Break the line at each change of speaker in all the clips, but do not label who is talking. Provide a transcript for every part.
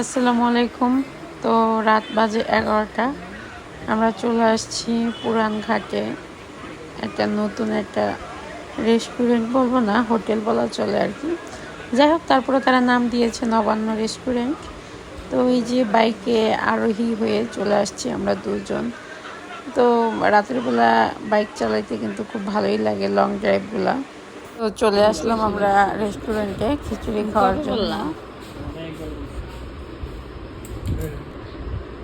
আসসালামু আলাইকুম। তো রাত বাজে এগারোটা। আমরা চলে আসছি পুরান ঘাটে একটা নতুন একটা রেস্টুরেন্ট বলব না, হোটেল বলা চলে আর কি। যাই হোক, তারপরে তারা নাম দিয়েছে নবান্ন রেস্টুরেন্ট তো এই যে বাইকে আরোহী হয়ে চলে আসছি আমরা দুজন। তো রাতের বেলা বাইক চালাইতে কিন্তু খুব ভালোই লাগে লং ড্রাইভগুলা তো চলে আসলাম আমরা রেস্টুরেন্টে খিচুড়ি খাওয়ার জন্য।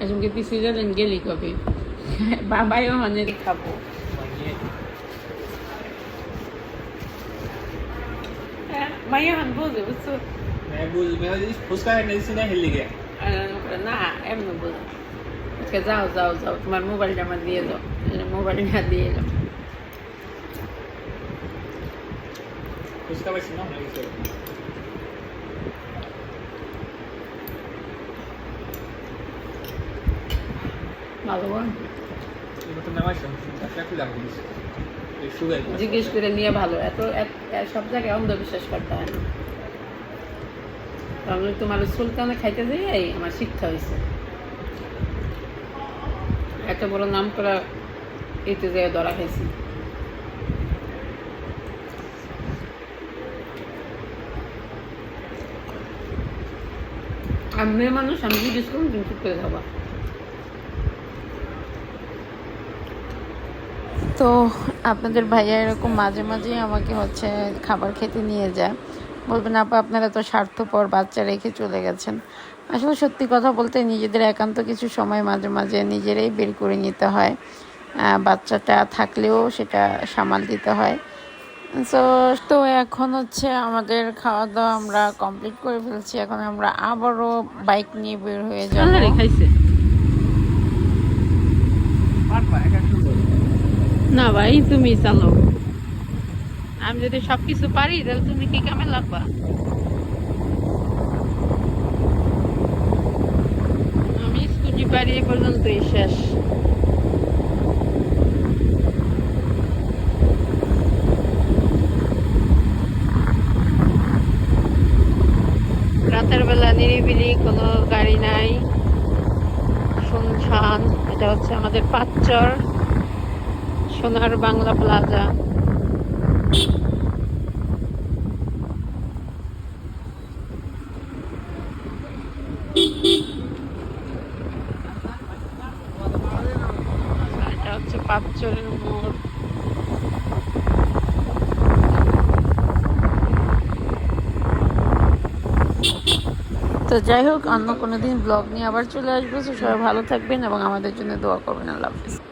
আজকে পিসি যাবেন গেলি কবে? বাবাইও অনেক মানে খাব। হ্যাঁ, মাইয়া হান বোঝে বুঝছ না এমনি বোঝো যাও যাও যাও তোমার মোবাইলটা আমার দিয়ে দাও। মোবাইলটা দিয়ে দাও।
ফুচকা পাইছি না
জিজ্ঞেস করে নিয়ে ভালো। এত সব জায়গায় অন্ধবিশ্বাস করতে হয় না। আমি সুলতানে খাইতে যাই আমার শিক্ষা হয়েছে এত বড় নাম করা এতে যায় ধরা খাইছি। মানুষ, আমি জিজ্ঞেস করুন চুপ করে খাবা তো আপনাদের ভাইয়া এরকম মাঝে মাঝেই আমাকে হচ্ছে খাবার খেতে নিয়ে যায়। বলবেন আপা আপনারা তো স্বার্থপর বাচ্চা রেখে চলে গেছেন। আসলে সত্যি কথা বলতে নিজেদের একান্ত কিছু সময় মাঝে মাঝে নিজেরাই বের করে নিতে হয়। বাচ্চাটা থাকলেও সেটা সামাল দিতে হয়। তো তো এখন হচ্ছে আমাদের খাওয়া দাওয়া আমরা কমপ্লিট করে ফেলছি। এখন আমরা আবারও বাইক নিয়ে বের হয়ে যাব খাইছে না ভাই, তুমি চালো। আমি যদি সবকিছু পারি, তাহলে তুমি কি কামে লাগবা? আমি স্কুটি পারি এ পর্যন্তই শেষ। রাতের বেলা নিরিবিলি, কোনো গাড়ি নাই। শুনশান, এটা হচ্ছে আমাদের পাঁচচর। সোনার বাংলা প্লাজা। তো যাই হোক, অন্য কোনো দিন ব্লগ নিয়ে আবার চলে আসব। সবাই ভালো থাকবেন এবং আমাদের জন্য দোয়া করবেন। আল্লাহ হাফিজ।